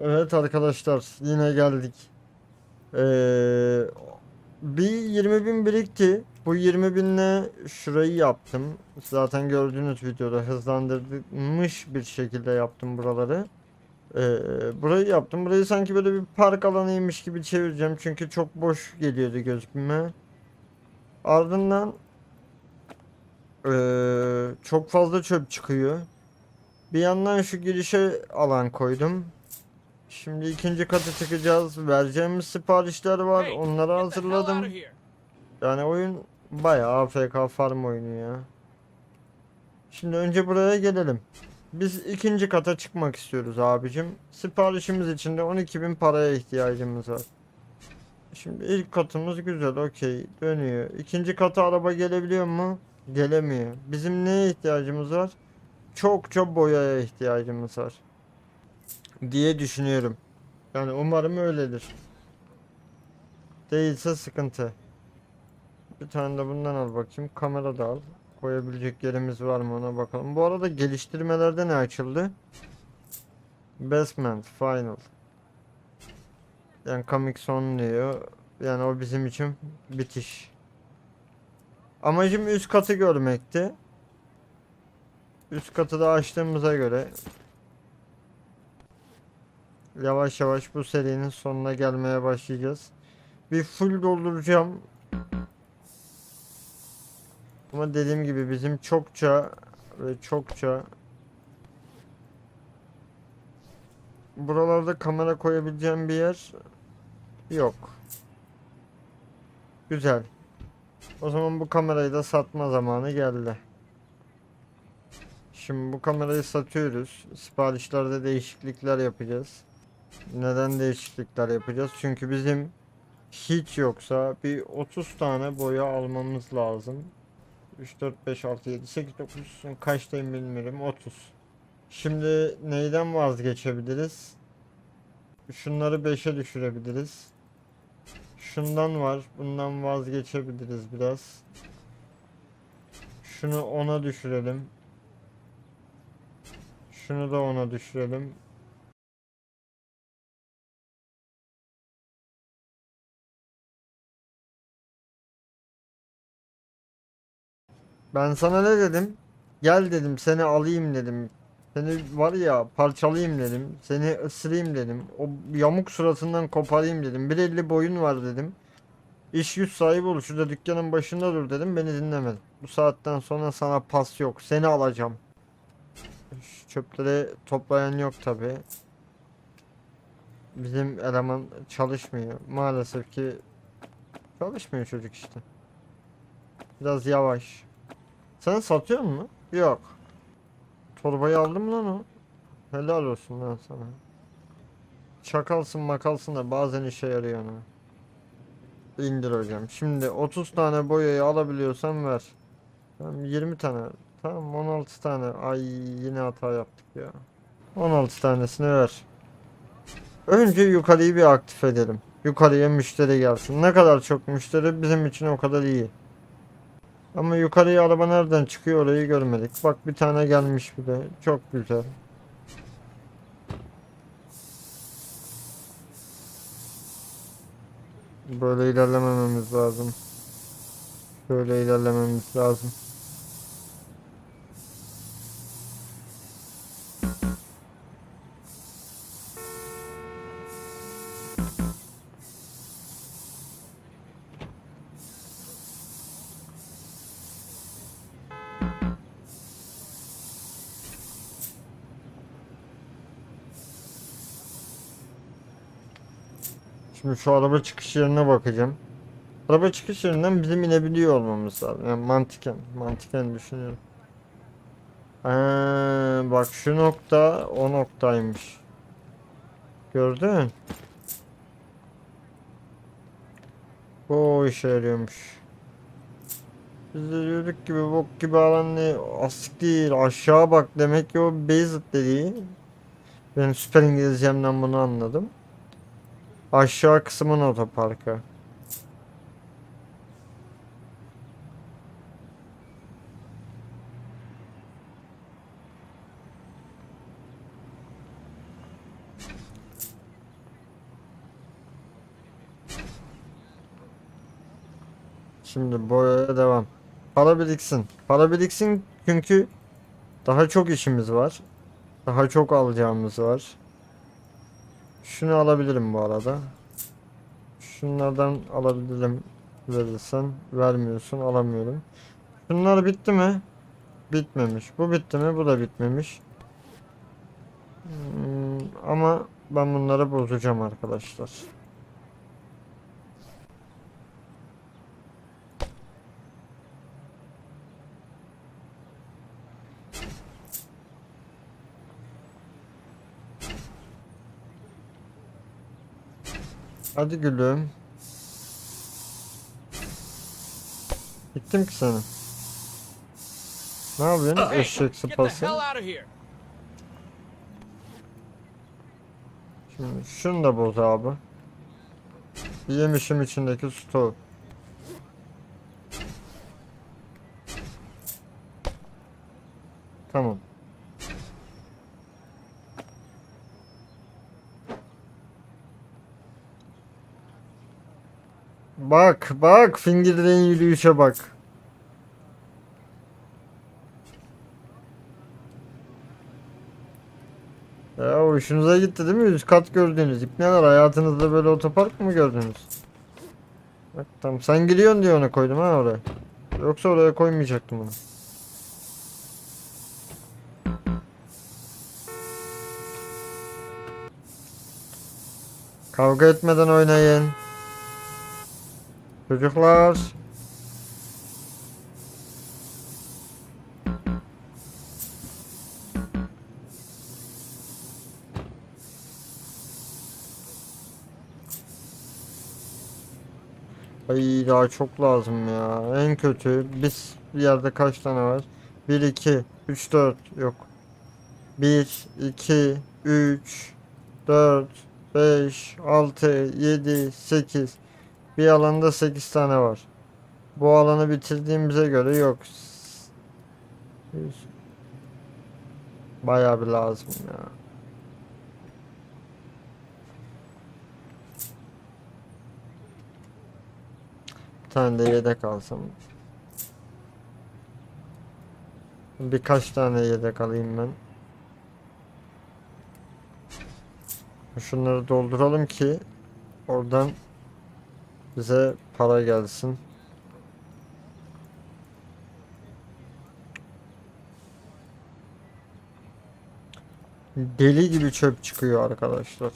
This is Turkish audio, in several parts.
Evet arkadaşlar yine geldik. Ee, bir 20 bin birikti. Bu 20 binle şurayı yaptım. Zaten gördüğünüz videoda hızlandırılmış bir şekilde yaptım buraları. Ee, burayı yaptım. Burayı sanki böyle bir park alanıymış gibi çevireceğim. Çünkü çok boş geliyordu gözüme. Ardından ee, çok fazla çöp çıkıyor. Bir yandan şu girişe alan koydum. Şimdi ikinci katı çıkacağız. Vereceğimiz siparişler var. Onları hazırladım. Yani oyun bayağı AFK farm oyunu ya. Şimdi önce buraya gelelim. Biz ikinci kata çıkmak istiyoruz abicim. Siparişimiz için de 12.000 paraya ihtiyacımız var. Şimdi ilk katımız güzel okey dönüyor. İkinci kata araba gelebiliyor mu? Gelemiyor. Bizim neye ihtiyacımız var? Çok çok boyaya ihtiyacımız var. Diye düşünüyorum. Yani umarım öyledir. Değilse sıkıntı. Bir tane de bundan al bakayım. Kamera da al. Koyabilecek yerimiz var mı ona bakalım. Bu arada geliştirmelerde ne açıldı? Basement Final. Yani Comic Son diyor. Yani o bizim için bitiş. Amacım üst katı görmekti. Üst katı da açtığımıza göre yavaş yavaş bu serinin sonuna gelmeye başlayacağız. Bir full dolduracağım. Ama dediğim gibi bizim çokça ve çokça buralarda kamera koyabileceğim bir yer yok. Güzel. O zaman bu kamerayı da satma zamanı geldi. Şimdi bu kamerayı satıyoruz. Siparişlerde değişiklikler yapacağız. Neden değişiklikler yapacağız? Çünkü bizim hiç yoksa bir 30 tane boya almamız lazım. 3, 4, 5, 6, 7, 8, 9 kaçtayım bilmiyorum 30. Şimdi neyden vazgeçebiliriz? Şunları 5'e düşürebiliriz. Şundan var. Bundan vazgeçebiliriz biraz. Şunu 10'a düşürelim. Şunu da 10'a düşürelim. Ben sana ne dedim? Gel dedim seni alayım dedim. Seni var ya parçalayayım dedim. Seni ısırayım dedim. O yamuk suratından koparayım dedim. 1.50 boyun var dedim. İş güç sahibi ol. Şurada dükkanın başında dur dedim. Beni dinlemedin. Bu saatten sonra sana pas yok. Seni alacağım. Şu çöpleri toplayan yok tabi. Bizim eleman çalışmıyor. Maalesef ki çalışmıyor çocuk işte. Biraz yavaş. Sen satıyor mu? Yok. Torbayı aldın mı lan o? Helal olsun lan sana. Çakalsın makalsın da bazen işe yarıyor ha. İndir hocam. Şimdi 30 tane boyayı alabiliyorsan ver. Tamam 20 tane. Tamam 16 tane. Ay yine hata yaptık ya. 16 tanesini ver. Önce yukarıyı bir aktif edelim. Yukarıya müşteri gelsin. Ne kadar çok müşteri bizim için o kadar iyi. Ama yukarıya araba nereden çıkıyor orayı görmedik. Bak bir tane gelmiş bile. Çok güzel. Böyle ilerlemememiz lazım. Böyle ilerlememiz lazım. Şu araba çıkış yerine bakacağım. Araba çıkış yerinden bizim inebiliyor olmamız lazım. Yani mantıken, mantıken düşünüyorum. Ee, bak şu nokta o noktaymış. Gördün? Bu işe yarıyormuş. Biz de diyorduk gibi bok gibi alan ne? Asık değil aşağı bak demek ki o Beyazıt dediği. Ben süper İngilizcemden bunu anladım. Aşağı kısmın otoparkı. Şimdi boyaya devam. Para biriksin. Para biriksin çünkü daha çok işimiz var. Daha çok alacağımız var. Şunu alabilirim bu arada. Şunlardan alabilirim verirsen. Vermiyorsun alamıyorum. Şunlar bitti mi? Bitmemiş. Bu bitti mi? Bu da bitmemiş. Hmm, ama ben bunları bozacağım arkadaşlar. Hadi gülüm. Gittim ki sana. Ne yapıyorsun Hey, eşek sıpası? Şimdi şunu da boz abi. Yemişim içindeki stoğu. Tamam. Bak bak Fingir'den yürüyüşe bak. Ya hoşunuza gitti değil mi? Üst kat gördüğünüz. İpneler hayatınızda böyle otopark mı gördünüz? Bak tamam sen gidiyorsun diye onu koydum ha oraya. Yoksa oraya koymayacaktım onu. Kavga etmeden oynayın. Çocuklar. Ay daha çok lazım ya. En kötü biz bir yerde kaç tane var? 1 2 3 4 yok. 1 2 3 4 5 6 7 8 bir alanda 8 tane var. Bu alanı bitirdiğimize göre yok. Bayağı bir lazım ya. Bir tane de yedek alsam. Birkaç tane yedek alayım ben. Şunları dolduralım ki oradan bize para gelsin. Deli gibi çöp çıkıyor arkadaşlar.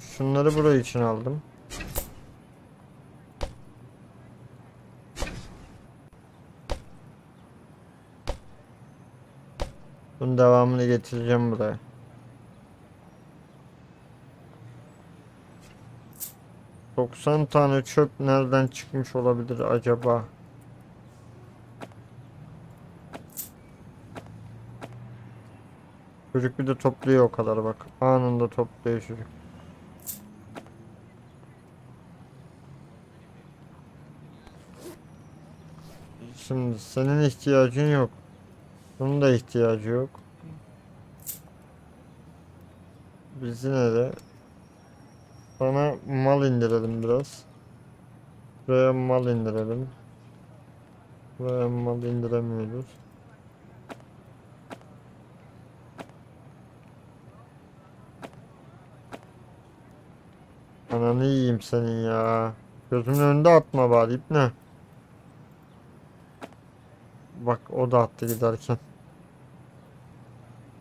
Şunları buraya için aldım. Bunun devamını getireceğim buraya. Doksan tane çöp nereden çıkmış olabilir acaba? Çocuk bir de topluyor o kadar bak. Anında topluyor çocuk. Şimdi senin ihtiyacın yok. Bunun da ihtiyacı yok. Biz yine de bana mal indirelim biraz. Buraya mal indirelim. Buraya mal indiremiyoruz. Ananı yiyeyim senin ya. Gözümün önünde atma bari ipne. Bak o da attı giderken.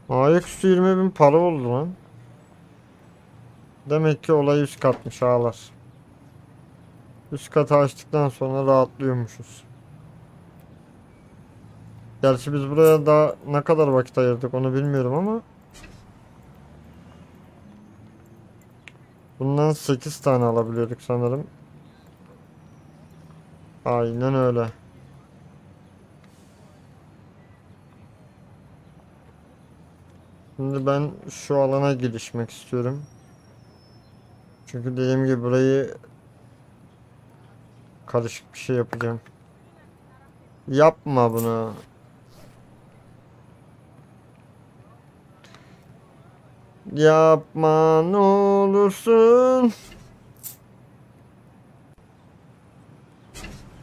Ayaküstü 20 bin para oldu lan. Demek ki olay üst katmış ağlar. Üst katı açtıktan sonra rahatlıyormuşuz. Gerçi biz buraya daha ne kadar vakit ayırdık onu bilmiyorum ama Bundan 8 tane alabiliyorduk sanırım. Aynen öyle. Şimdi ben şu alana girişmek istiyorum. Çünkü dediğim gibi burayı karışık bir şey yapacağım. Yapma bunu. Yapma ne olursun.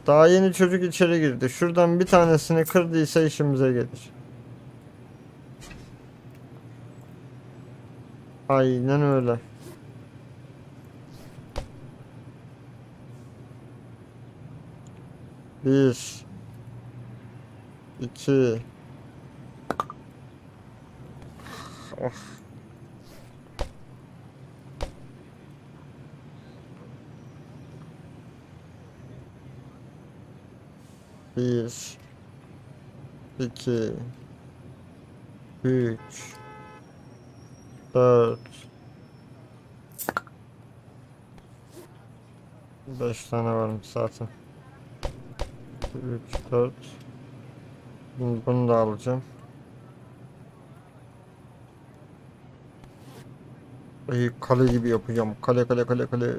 Daha yeni çocuk içeri girdi. Şuradan bir tanesini kırdıysa işimize gelir. Aynen öyle. Bir. iki, Of. Bir. iki, Üç. Dört. Beş tane varmış zaten. 3, 4 Bunu, bunu da alacağım. Ay, kale gibi yapacağım. Kale kale kale kale.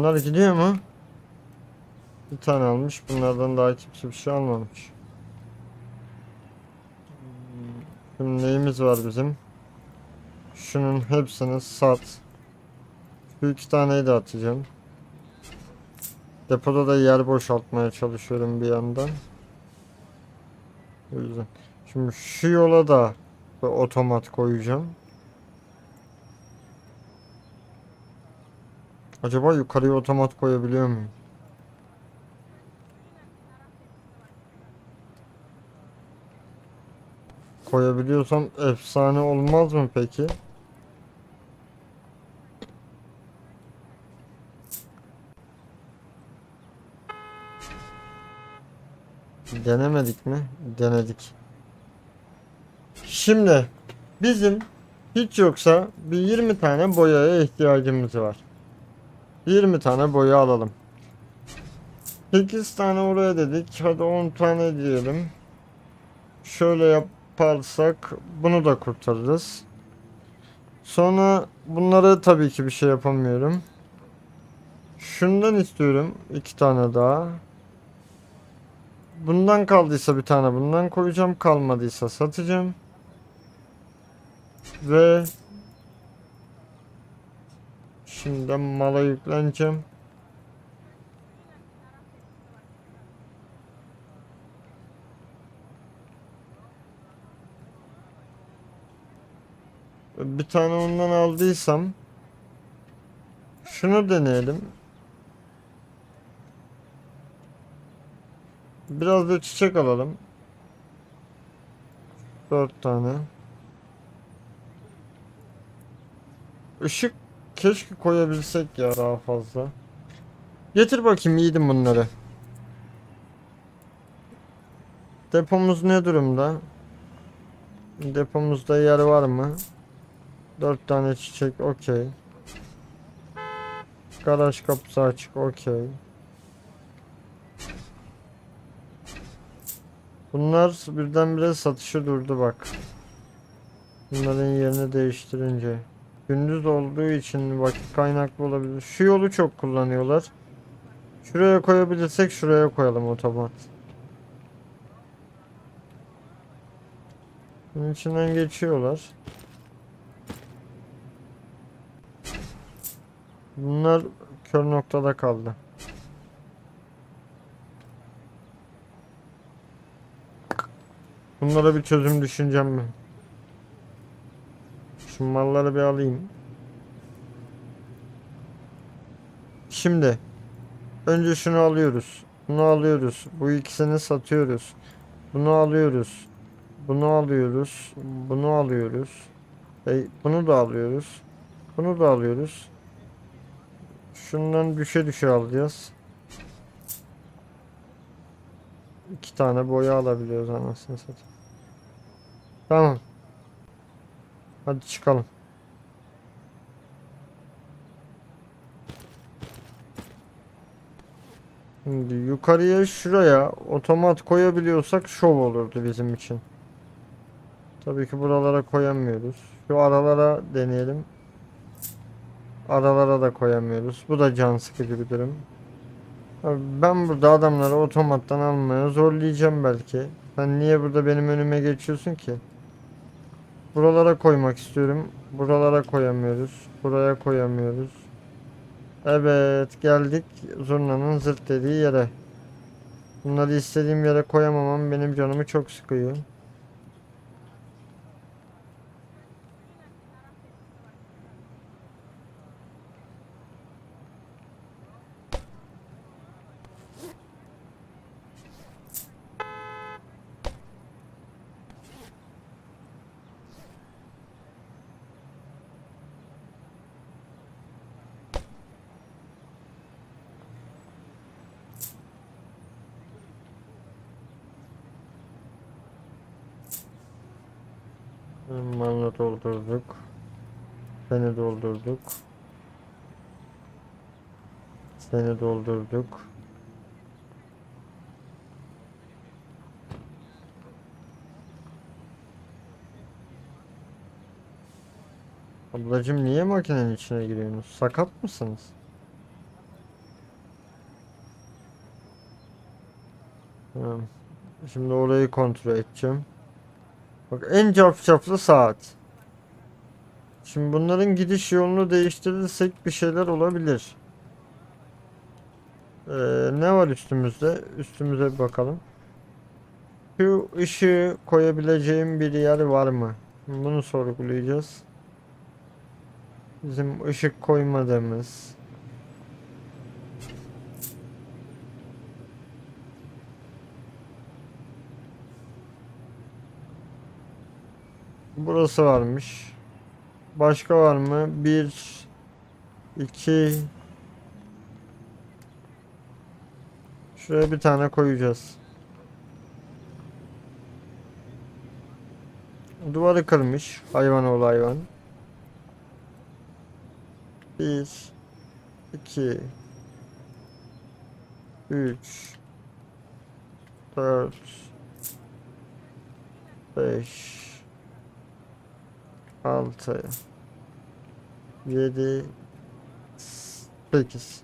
Bunlar gidiyor mu? Bir tane almış. Bunlardan daha kimse bir şey almamış. Şimdi neyimiz var bizim? Şunun hepsini sat. Şu iki taneyi de atacağım. Depoda da yer boşaltmaya çalışıyorum bir yandan. O yüzden. Şimdi şu yola da otomat koyacağım. Acaba yukarıya otomat koyabiliyor muyum? Koyabiliyorsam efsane olmaz mı peki? Denemedik mi? Denedik. Şimdi bizim hiç yoksa bir 20 tane boyaya ihtiyacımız var. 20 tane boya alalım. 8 tane oraya dedik. Hadi 10 tane diyelim. Şöyle yaparsak bunu da kurtarırız. Sonra bunları tabii ki bir şey yapamıyorum. Şundan istiyorum. iki tane daha. Bundan kaldıysa bir tane bundan koyacağım. Kalmadıysa satacağım. Ve Şimdi mala yükleneceğim. Bir tane ondan aldıysam şunu deneyelim. Biraz da çiçek alalım. Dört tane. Işık keşke koyabilsek ya daha fazla. Getir bakayım yedim bunları. Depomuz ne durumda? Depomuzda yer var mı? Dört tane çiçek okey. Garaj kapısı açık okey. Bunlar birdenbire satışı durdu bak. Bunların yerini değiştirince. Gündüz olduğu için vakit kaynaklı olabilir. Şu yolu çok kullanıyorlar. Şuraya koyabilirsek şuraya koyalım otomat. Bunun içinden geçiyorlar. Bunlar kör noktada kaldı. Bunlara bir çözüm düşüneceğim ben. Şu malları bir alayım. Şimdi önce şunu alıyoruz. Bunu alıyoruz. Bu ikisini satıyoruz. Bunu alıyoruz. Bunu alıyoruz. Bunu alıyoruz. E, bunu da alıyoruz. Bunu da alıyoruz. Şundan düşe düşe alacağız. İki tane boya alabiliyoruz anasını satayım. Tamam. Hadi çıkalım. Şimdi yukarıya şuraya otomat koyabiliyorsak şov olurdu bizim için. Tabii ki buralara koyamıyoruz. Şu aralara deneyelim. Aralara da koyamıyoruz. Bu da can sıkıcı bir durum. Ben burada adamları otomattan almaya zorlayacağım belki. Sen niye burada benim önüme geçiyorsun ki? Buralara koymak istiyorum. Buralara koyamıyoruz. Buraya koyamıyoruz. Evet geldik zurnanın zırt dediği yere. Bunları istediğim yere koyamamam benim canımı çok sıkıyor. Manla doldurduk. Seni doldurduk. Seni doldurduk. Ablacım niye makinenin içine giriyorsunuz? Sakat mısınız? Şimdi orayı kontrol edeceğim. Bak en cafcaflı saat. Şimdi bunların gidiş yolunu değiştirirsek bir şeyler olabilir. Ee, ne var üstümüzde? Üstümüze bir bakalım. Şu ışığı koyabileceğim bir yer var mı? Bunu sorgulayacağız. Bizim ışık koymadığımız. Burası varmış. Başka var mı? Bir, iki. Şuraya bir tane koyacağız. Duvarı kırmış. Hayvan oğlu hayvan. Bir, iki, üç, dört, beş, 6 7 8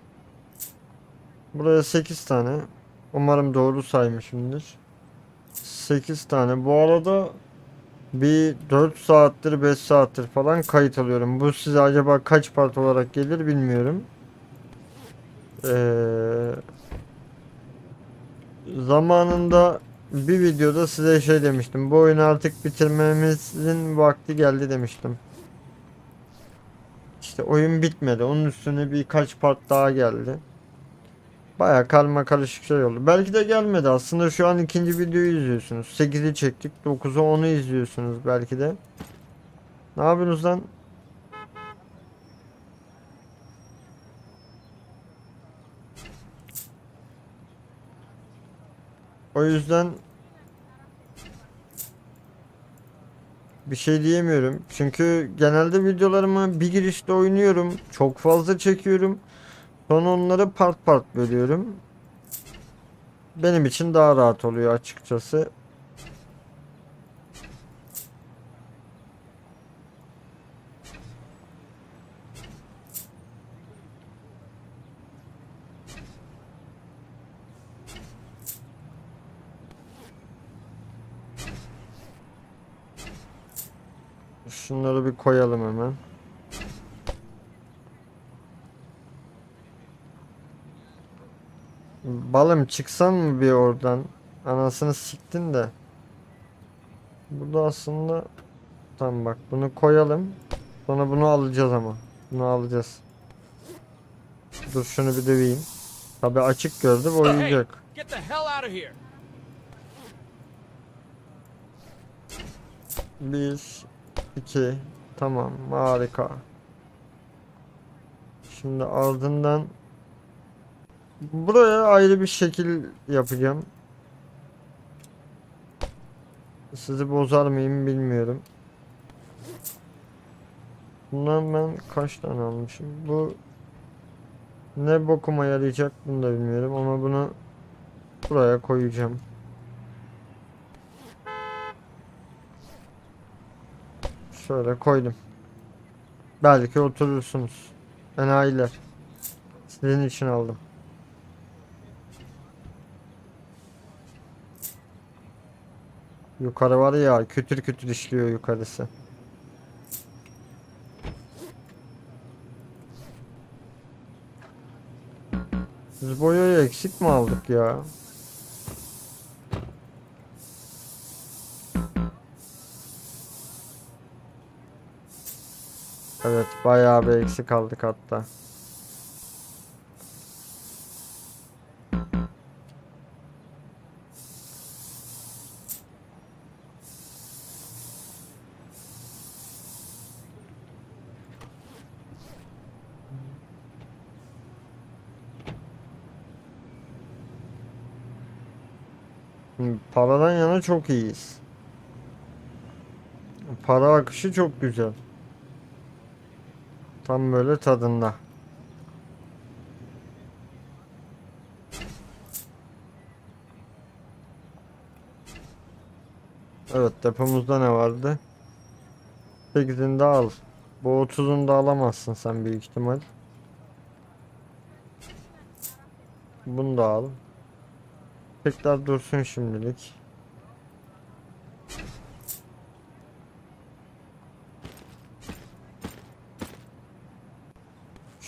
Buraya 8 tane. Umarım doğru saymışımdır. 8 tane. Bu arada bir 4 saattir 5 saattir falan kayıt alıyorum. Bu size acaba kaç part olarak gelir bilmiyorum. Ee, zamanında bir videoda size şey demiştim. Bu oyunu artık bitirmemizin vakti geldi demiştim. İşte oyun bitmedi. Onun üstüne birkaç part daha geldi. Baya karma karışık şey oldu. Belki de gelmedi. Aslında şu an ikinci videoyu izliyorsunuz. 8'i çektik. 9'u 10'u izliyorsunuz belki de. Ne yapıyorsunuz lan? O yüzden bir şey diyemiyorum. Çünkü genelde videolarımı bir girişte oynuyorum. Çok fazla çekiyorum. Sonra onları part part bölüyorum. Benim için daha rahat oluyor açıkçası. Şunları bir koyalım hemen. Balım çıksan mı bir oradan? Anasını siktin de. Burada aslında Tamam bak bunu koyalım. Sonra bunu alacağız ama. Bunu alacağız. Dur şunu bir döveyim. Tabi açık gördü bu here! Bir, iki, tamam harika. Şimdi ardından buraya ayrı bir şekil yapacağım. Sizi bozar mıyım bilmiyorum. Bundan ben kaç tane almışım? Bu ne bokuma yarayacak bunu da bilmiyorum ama bunu buraya koyacağım. Şöyle koydum. Belki oturursunuz. Enayiler. Sizin için aldım. Yukarı var ya kütür kütür işliyor yukarısı. Biz boyayı eksik mi aldık ya? Evet bayağı bir eksik aldık hatta. Paradan yana çok iyiyiz. Para akışı çok güzel. Tam böyle tadında. Evet depomuzda ne vardı? 8'ini de al. Bu 30'unu da alamazsın sen büyük ihtimal. Bunu da al. Tekrar dursun şimdilik.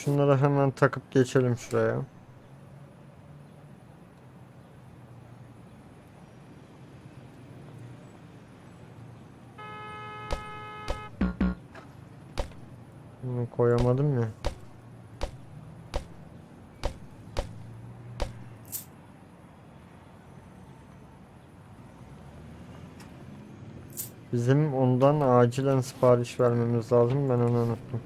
Şunları hemen takıp geçelim şuraya. Bunu koyamadım ya. Bizim ondan acilen sipariş vermemiz lazım. Ben onu unuttum.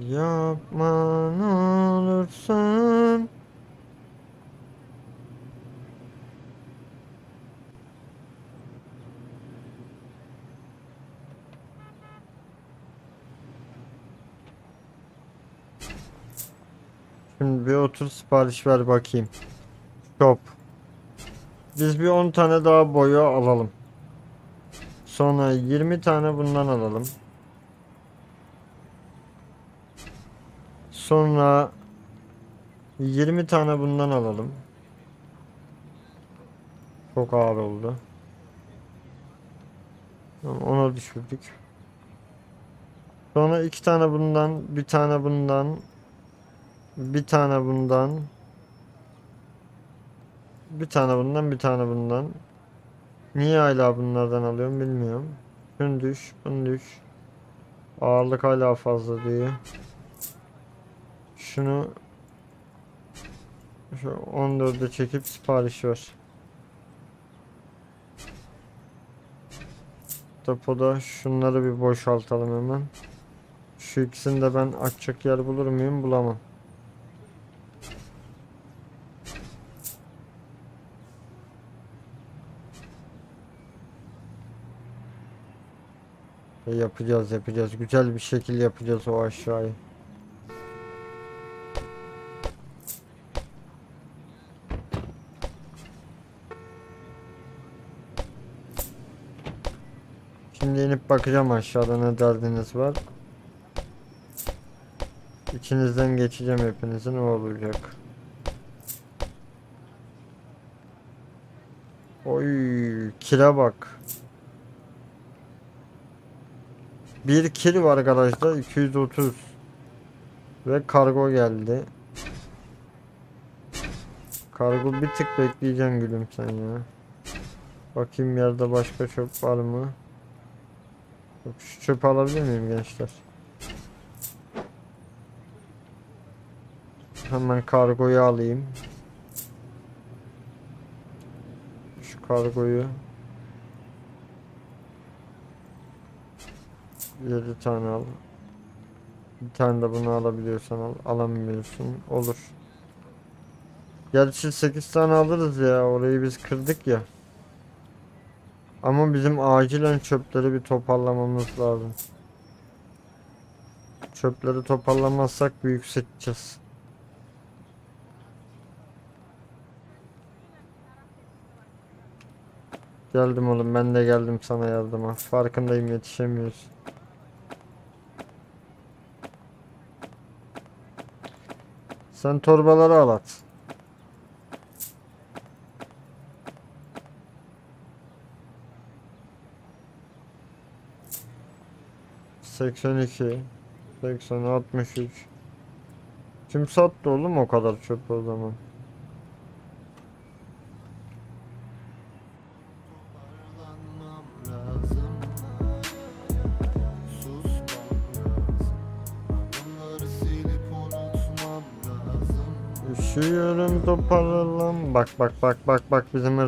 Yapma ne olursun. Şimdi bir otur sipariş ver bakayım. Shop. Biz bir 10 tane daha boya alalım. Sonra 20 tane bundan alalım. Sonra 20 tane bundan alalım. Çok ağır oldu. Ona düşürdük. Sonra iki tane bundan, bir tane bundan, bir tane bundan, bir tane bundan, bir tane bundan. Niye hala bunlardan alıyorum bilmiyorum. Bunu düş, bunu düş. Ağırlık hala fazla diyor. Şunu şu 14'e çekip sipariş ver. Depoda şunları bir boşaltalım hemen. Şu ikisini de ben açacak yer bulur muyum? Bulamam. E, Yapacağız yapacağız. Güzel bir şekil yapacağız o aşağıyı. Şimdi inip bakacağım aşağıda ne derdiniz var. İçinizden geçeceğim hepinizin o olacak. Oy kire bak. Bir kil var garajda 230 ve kargo geldi. Kargo bir tık bekleyeceğim gülüm sen ya. Bakayım yerde başka çöp var mı? Yok, Şu çöpü alabilir miyim gençler? Hemen kargoyu alayım. Şu kargoyu 7 tane al. Bir tane de bunu alabiliyorsan al. Alamıyorsun. Olur. Gerçi 8 tane alırız ya. Orayı biz kırdık ya. Ama bizim acilen çöpleri bir toparlamamız lazım. Çöpleri toparlamazsak bir yükselteceğiz. Geldim oğlum ben de geldim sana yardıma. Farkındayım yetişemiyoruz. Sen torbaları al at. Seksen iki, seksen, altmış üç. Kim sattı oğlum o kadar çöp o zaman? Üşüyorum toparlan. Bak bak bak bak bak bizim